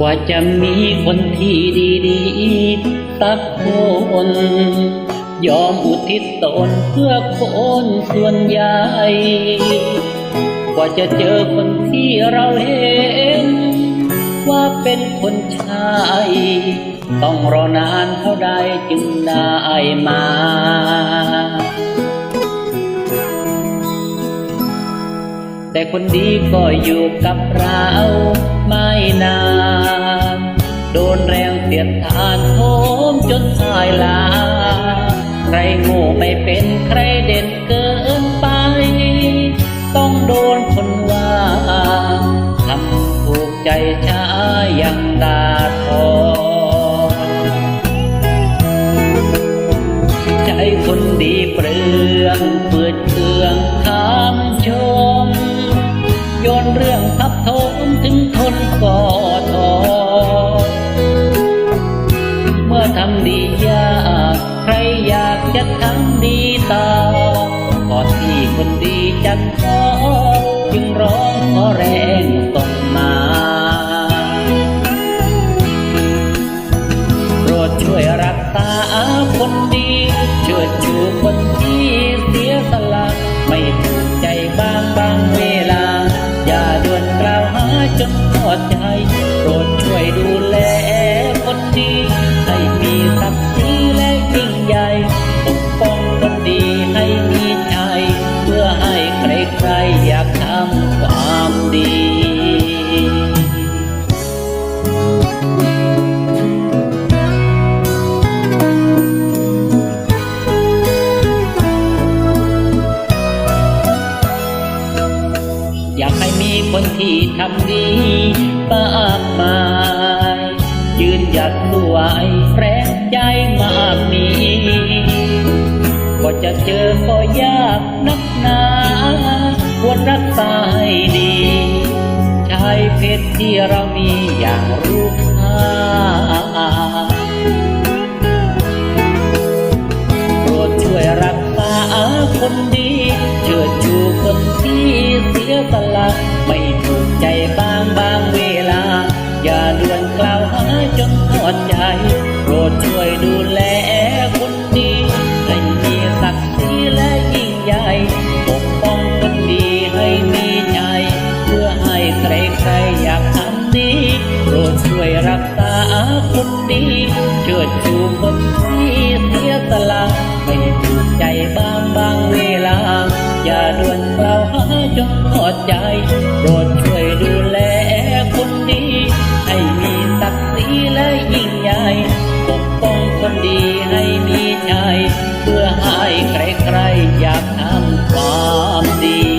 กว่าจะมีคนที่ดีๆสักคน ยอมอุทิศตนเพื่อคนส่วนใหญ่ กว่าจะเจอคนที่เราเห็น ว่าเป็นคนชาย ต้องรอนานเท่าใดจึงได้มา คนดีก็อยู่กับเราไม่นาน โดนแรงเสียดทานโทมจนตายลา ใครโง่ไม่เป็นใครเด่นเกินไป ต้องโดนคนว่าทำถูกใจช้ายังดาทอใจคนดีเปลืองเปื่อ จะทำดีตามก่อนที่คนดีจะขอจึงร้องขอแรงส่ง อยากให้มีคนที่ทำดีมากมายยืนหยัดด้วยแรงใจมากมีก็จะเจอก็ยากนักหนาควรรักษาให้ดีชายเพชรที่เรามีอย่างรู้ โปรดช่วยรักษาคนดีเชิดชูคนที่เสียสละไม่ถูกใจบางบางเวลา อย่าด่วนกล่าวหาจนทอดใจ โปรดช่วยดูแลคนดีให้มีศักดิ์ศรีและยิ่งใหญ่ปกป้องคนดีให้มีใจ เพื่อให้ใครๆอยากทำดี ช่วยรักษาคนดีเชิดชูคนที่เสียสละไม่ถูกใจบ้างบางเวลา อย่าด่วนเราหาจนหอดใจโปรดช่วยดูแลคนดีให้มีศักดิ์ศรีและยิ่งใหญ่ปกป้องคนดีให้มีใจ เพื่อให้ใครๆอยากทำความดี